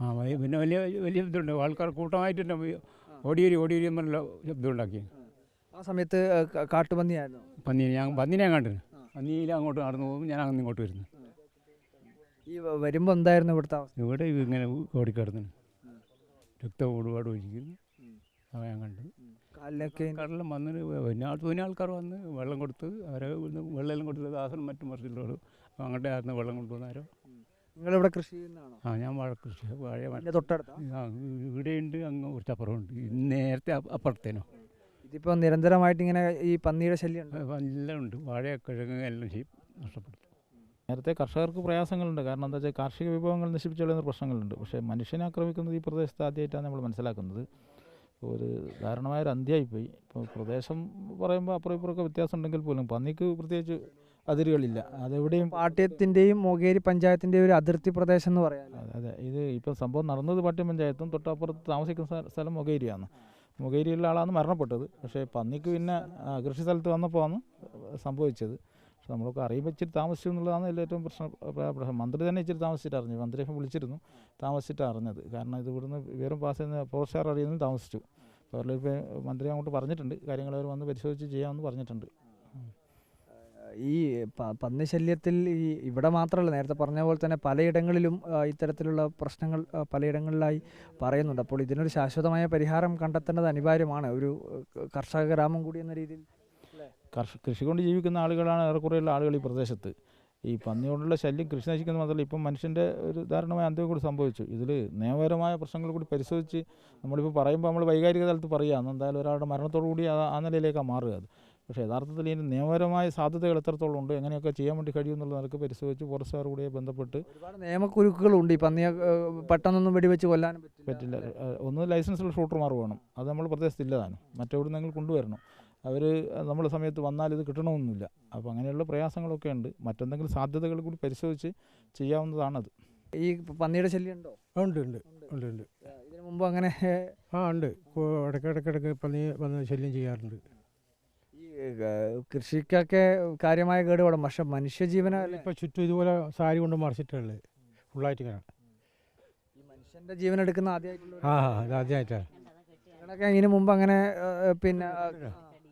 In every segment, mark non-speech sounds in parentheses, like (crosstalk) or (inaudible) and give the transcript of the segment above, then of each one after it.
ആ പിന്നെ വലിയ വലിയ ശബ്ദമുണ്ട് ആൾക്കാർ കൂട്ടമായിട്ട് തന്നെ ഓടിയൊരു ഓടിയേരി എന്നുള്ള ശബ്ദം ഉണ്ടാക്കി. ആ സമയത്ത് കാട്ടുപന്നിയായിരുന്നു? പന്നി ഞാൻ പന്നീനെ ഞാൻ കണ്ടിരുന്നു. പന്നിയിൽ അങ്ങോട്ട് നടന്നു പോകും ഞാൻ അങ്ങനെ ഇങ്ങോട്ട് വരുന്നു. ഈ വരുമ്പോൾ എന്തായിരുന്നു ഇവിടുത്തെ അവസ്ഥ? ഇവിടെ ഇങ്ങനെ ഓടിക്കിടന്നു. രക്തം ഒരുപാട് ഒഴിക്കുന്നു. അത് ഞാൻ കണ്ടു കാലിലൊക്കെ കടലിൽ വന്നിട്ട് പിന്നെ ആൾ പിന്നെ ആൾക്കാർ വന്ന് വെള്ളം കൊടുത്ത് അവരെ വെള്ളം വെള്ളം കൊടുത്ത് ദാസനും മറ്റും മറിച്ചിട്ടുള്ളൂ അങ്ങോട്ടേ ആയിരുന്നു വെള്ളം കൊണ്ടുവന്നാരോ നിങ്ങളിവിടെ കൃഷി ചെയ്യുന്നതാണോ? ആ ഞാൻ വാഴ കൃഷി വാഴ അതിന്റെ തൊട്ടടുത്ത? ആ ഇവിടെയുണ്ട് അങ്ങ് കുറച്ച് അപ്പുറമുണ്ട്. നേരത്തെ അപ്പ- അപ്പുറത്തേനോ. ഇതിപ്പോൾ നിരന്തരമായിട്ട് ഇങ്ങനെ ഈ പന്നിയുടെ ശല്യം ഉണ്ട് എല്ലാം ഉണ്ട്. വാഴ കിഴങ്ങ് എല്ലാം ചെയ്യും. നഷ്ടപ്പെടുത്തും. നേരത്തെ കർഷകർക്ക് പ്രയാസങ്ങളുണ്ട്. കാരണം എന്താ വെച്ചാൽ കാർഷിക വിഭവങ്ങൾ നശിപ്പിച്ചു കളയുന്ന പ്രശ്നങ്ങളുണ്ട്. പക്ഷേ മനുഷ്യനെ ആക്രമിക്കുന്നത് ഈ പ്രദേശത്ത് ആദ്യമായിട്ടാണ് നമ്മൾ മനസ്സിലാക്കുന്നത്. ഇപ്പോൾ ഒരു ദാരുണമായ ഒരു അന്ത്യമായിപ്പോയി. ഇപ്പോൾ പ്രദേശം പറയുമ്പോൾ അപ്പുറം ഇപ്പുറമൊക്കെ വ്യത്യാസം ഉണ്ടെങ്കിൽ പോലും പന്നിക്ക് പ്രത്യേകിച്ച് അതിരുകളില്ല. അതെവിടെയും പാട്യത്തിന്റെയും മൊകേരി പഞ്ചായത്തിന്റെയും ഒരു അതിർത്തി പ്രദേശം എന്ന് പറയാം അതെ ഇത് ഇപ്പം സംഭവം നടന്നത് പാട്യം പഞ്ചായത്തും തൊട്ടപ്പുറത്ത് താമസിക്കുന്ന സ്ഥ- സ്ഥലം മൊകേരിയാണ്. മൊകേരിയിലുള്ള ആളാണ് മരണപ്പെട്ടത്. പക്ഷേ പന്നിക്ക് പിന്നെ കൃഷി സ്ഥലത്ത് വന്നപ്പോൾ ആണ് സംഭവിച്ചത്. പക്ഷെ നമ്മളൊക്കെ അറിയുമ്പോൾ ഇച്ചിരി താമസിച്ചു എന്നുള്ളതാണ് ഇതിൽ ഏറ്റവും പ്രശ്നം പ്രശ്നം മന്ത്രി തന്നെ ഇച്ചിരി താമസിച്ചിട്ട് അറിഞ്ഞു. മന്ത്രി വിളിച്ചിരുന്നു. താമസിച്ചിട്ട് അറിഞ്ഞത്. കാരണം ഇത് ഇവിടുന്ന് വിവരം പാസ് ചെയ്യുന്ന പോസ്റ്റാർ അറിയുന്നതും താമസിച്ചു. അപ്പോൾ അവരുടെ ഇപ്പോൾ മന്ത്രി അങ്ങോട്ട് പറഞ്ഞിട്ടുണ്ട്. കാര്യങ്ങൾ അവർ വന്ന് പരിശോധിച്ച് ചെയ്യാമെന്ന് പറഞ്ഞിട്ടുണ്ട്. ഈ പന്നി ശല്യത്തിൽ ഈ ഇവിടെ മാത്രമല്ല നേരത്തെ പറഞ്ഞ പോലെ തന്നെ പലയിടങ്ങളിലും ഇത്തരത്തിലുള്ള പ്രശ്നങ്ങൾ പലയിടങ്ങളിലായി പറയുന്നുണ്ട്. അപ്പോൾ ഇതിനൊരു ശാശ്വതമായ പരിഹാരം കണ്ടെത്തേണ്ടത് അനിവാര്യമാണ്. ഒരു കർഷക ഗ്രാമം കൂടി എന്ന രീതിയിൽ. കൃഷി കൊണ്ട് ജീവിക്കുന്ന ആളുകളാണ് ഏറെക്കുറെയുള്ള ആളുകൾ ഈ പ്രദേശത്ത്. ഈ പന്നി കൊണ്ടുള്ള ശല്യം കൃഷി നശിക്കുന്ന മാത്രമല്ല ഇപ്പം മനുഷ്യന്റെ ഒരു ദാരുണമായ അന്ത്യം കൂടി സംഭവിച്ചു. ഇതിൽ നിയമപരമായ പ്രശ്നങ്ങൾ കൂടി പരിശോധിച്ച് നമ്മളിപ്പോൾ പറയുമ്പോൾ നമ്മൾ വൈകാരിക തലത്ത് പറയുക എന്തായാലും ഒരാളുടെ മരണത്തോടു കൂടി ആ നിലയിലേക്കാണ് മാറുക അത്. പക്ഷേ യഥാർത്ഥത്തിൽ ഇതിന് നിയമപരമായ സാധ്യതകൾ എത്രത്തോളം ഉണ്ട് എങ്ങനെയൊക്കെ ചെയ്യാൻ വേണ്ടി കഴിയുമെന്നുള്ള നിലയ്ക്ക് പരിശോധിച്ച് ഫോറസ്റ്റുകാർ കൂടി ബന്ധപ്പെട്ട് ഒരുപാട് നിയമക്കുരുക്കുകളുണ്ട് ഈ പന്നിയെ പെട്ടെന്നൊന്നും വെടിവെച്ച് കൊല്ലാൻ പറ്റില്ല. ഒന്ന് ലൈസൻസുള്ള ഷൂട്ടർമാർ വേണം. അത് നമ്മൾ പ്രദേശത്തില്ലതാണ് മറ്റെവിടെ നിങ്ങൾ കൊണ്ടുവരണം. അവർ നമ്മൾ സമയത്ത് വന്നാൽ ഇത് കിട്ടണമെന്നില്ല. അപ്പോൾ അങ്ങനെയുള്ള പ്രയാസങ്ങളൊക്കെ ഉണ്ട്. മറ്റെന്തെങ്കിലും സാധ്യതകൾ കൂടി പരിശോധിച്ച് ചെയ്യാവുന്നതാണത്. ഈ പന്നിയുടെ ശല്യം ഉണ്ടോ? ഉണ്ട് ഉണ്ട്. ഉണ്ട് ഉണ്ട്. ഇതിനു മുമ്പ് അങ്ങനെ ആ ഉണ്ട്. ഇടയ്ക്കിടയ്ക്കിടയ്ക്ക് പന്നി വന്ന് ശല്യം ചെയ്യാറുണ്ട്. കൃഷിക്കൊക്കെ കാര്യമായ കേടുപാടും പക്ഷെ മനുഷ്യജീവന ഇപ്പോൾ ചുറ്റും ഇതുപോലെ സാരി കൊണ്ട് മറിച്ചിട്ടുള്ളത്. ഫുള്ളായിട്ട് ഇങ്ങനെ ഈ മനുഷ്യന്റെ ജീവൻ എടുക്കുന്ന ആദ്യമായിട്ടുള്ള ആ ഇത് ആദ്യമായിട്ടാണ്. നിങ്ങളൊക്കെ ഇതിനു മുമ്പ് അങ്ങനെ ഏഹ്, പിന്നെ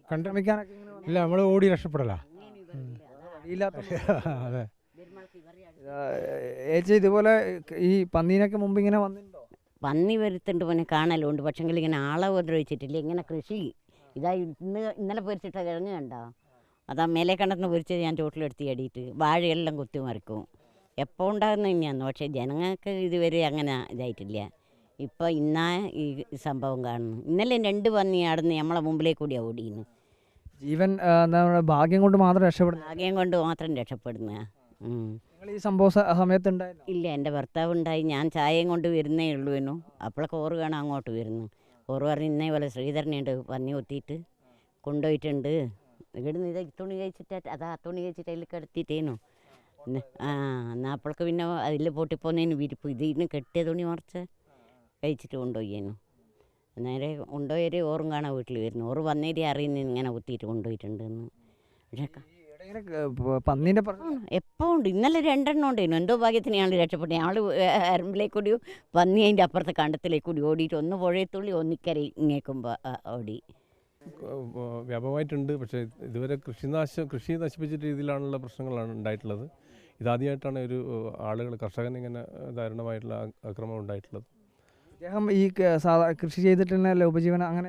കണ്ടമിക്കാനൊക്കെ. ഇല്ല നമ്മൾ ഓടി രക്ഷപ്പെടല. (laughs) അതെ. ഏച്ചി ഇതുപോലെ ഈ പന്നീനൊക്കെ മുമ്പ് ഇങ്ങനെ വന്നിട്ടുണ്ടോ? പന്നി വരുത്തുണ്ട് പിന്നെ കാണലുണ്ട്. പക്ഷെങ്കിൽ ഇങ്ങനെ ആളെ ഉപദ്രവിച്ചിട്ടില്ല. ഇങ്ങനെ കൃഷി ഇതാ ഇന്ന് ഇന്നലെ പൊരിച്ചിട്ട കിഴങ്ങ് കണ്ടോ? അതാ മേലെ കണ്ടെന്ന് പൊരിച്ചത് ഞാൻ ചോട്ടിലെടുത്ത് അടിയിട്ട് വാഴയെല്ലാം കുത്തി മറിക്കും. എപ്പോൾ ഉണ്ടാകുന്ന തന്നെയാണ് പക്ഷേ ജനങ്ങൾക്ക് ഇതുവരെ അങ്ങനെ ഇതായിട്ടില്ല. ഇപ്പോൾ ഇന്നാ ഈ സംഭവം കാണുന്നു. ഇന്നലെ രണ്ട് പന്നി ആടുന്ന് നമ്മളെ മുമ്പിലേക്ക് കൂടിയാണ് ഓടിയുന്നു. ജീവൻ ഭാഗ്യം കൊണ്ട് മാത്രം രക്ഷപ്പെടുന്നു ഭാഗ്യം കൊണ്ട് മാത്രം രക്ഷപ്പെടുന്ന. ഈ സംഭവ സമയത്ത് ഇല്ല എന്റെ ഭർത്താവ് ഉണ്ടായി. ഞാൻ ചായയും കൊണ്ട് വരുന്നേ ഉള്ളൂനു അപ്പോഴൊക്കെ ഓറ് കാണാൻ അങ്ങോട്ട് വരുന്നു. ഓറ് പറഞ്ഞ് ഇന്നേ പോലെ ശ്രീധരനുണ്ട് പന്നി കൊത്തിയിട്ട് കൊണ്ടുപോയിട്ടുണ്ട് ഇവിടുന്ന് ഇത് തുണി കഴിച്ചിട്ട് അതാ തുണി കഴിച്ചിട്ട് അതിൽ കിടത്തിയിട്ടേനു ആ എന്നാൽ അപ്പോഴൊക്കെ പിന്നെ അതിൽ പൊട്ടിപ്പോന്നേനു വിരിപ്പ്. ഇതിന് കെട്ടിയ തുണി മറിച്ച് കഴിച്ചിട്ട് കൊണ്ടുപോയേനു നേരെ കൊണ്ടുപോയവർ ഓറും കാണാൻ വീട്ടിൽ വരുന്നു. ഓറ് വന്നേരി അറിയുന്നു ഇങ്ങനെ കുത്തിയിട്ട് കൊണ്ടുപോയിട്ടുണ്ടെന്ന് പക്ഷേ ക- ഇവിടെ ഇങ്ങനെ ക- പ- പന്നീന്റെ പ്രശ്നം എപ്പോൾ ഉണ്ട്? ഇന്നലെ രണ്ടെണ്ണം ഉണ്ടായിരുന്നു. എന്തോ ഭാഗ്യത്തിന് ഞങ്ങൾ രക്ഷപ്പെട്ടു ഞങ്ങൾ അരമ്പിലേക്ക് കൂടി പന്നി അതിന്റെ അപ്പുറത്തെ കണ്ടത്തിലേക്ക് കൂടി ഓടിയിട്ട് ഒന്ന് പുഴയത്തുള്ളി ഒന്നിക്കര ഇങ്ങേക്കുമ്പോ ഓടി. വ്യാപകമായിട്ടുണ്ട്. പക്ഷേ ഇതുവരെ കൃഷിനാശം കൃഷി നശിപ്പിച്ച രീതിയിലാണുള്ള പ്രശ്നങ്ങളാണ് ഉണ്ടായിട്ടുള്ളത്. ഇതാദ്യമായിട്ടാണ് ഒരു ആളുകൾ കർഷകൻ ഇങ്ങനെ ദാരുണമായിട്ടുള്ള അക്രമം ഉണ്ടായിട്ടുള്ളത്. ഇദ്ദേഹം ഈ സാധാ കൃഷി ചെയ്തിട്ട് തന്നെ ഉപജീവനം അങ്ങനെ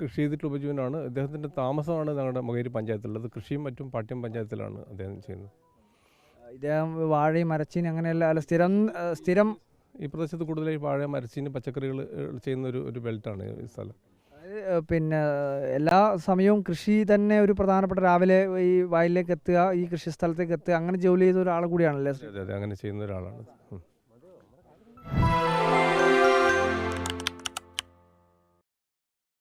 കൃഷി ചെയ്തിട്ട് ഉപജീവനമാണ് അദ്ദേഹത്തിന്റെ താമസമാണ് ഞങ്ങളുടെ മകേരി പഞ്ചായത്തിലുള്ളത്. കൃഷിയും മറ്റും പാട്യം പഞ്ചായത്തിലാണ് അദ്ദേഹം ചെയ്യുന്നത്. ഇദ്ദേഹം വാഴയും മരച്ചീനും അങ്ങനെയല്ല അല്ല സ്ഥിരം സ്ഥിരം ഈ പ്രദേശത്ത് കൂടുതലായി വാഴ മരച്ചീനും പച്ചക്കറികൾ ചെയ്യുന്ന ഒരു ഒരു ബെൽറ്റാണ് ഈ സ്ഥലം. പിന്നെ എല്ലാ സമയവും കൃഷി തന്നെ ഒരു പ്രധാനപ്പെട്ട രാവിലെ ഈ വയലിലേക്ക് എത്തുക ഈ കൃഷി സ്ഥലത്തേക്ക് എത്തുക അങ്ങനെ ജോലി ചെയ്ത ഒരാൾ കൂടിയാണല്ലേ? അതെ അതെ അങ്ങനെ ചെയ്യുന്ന ഒരാളാണ്.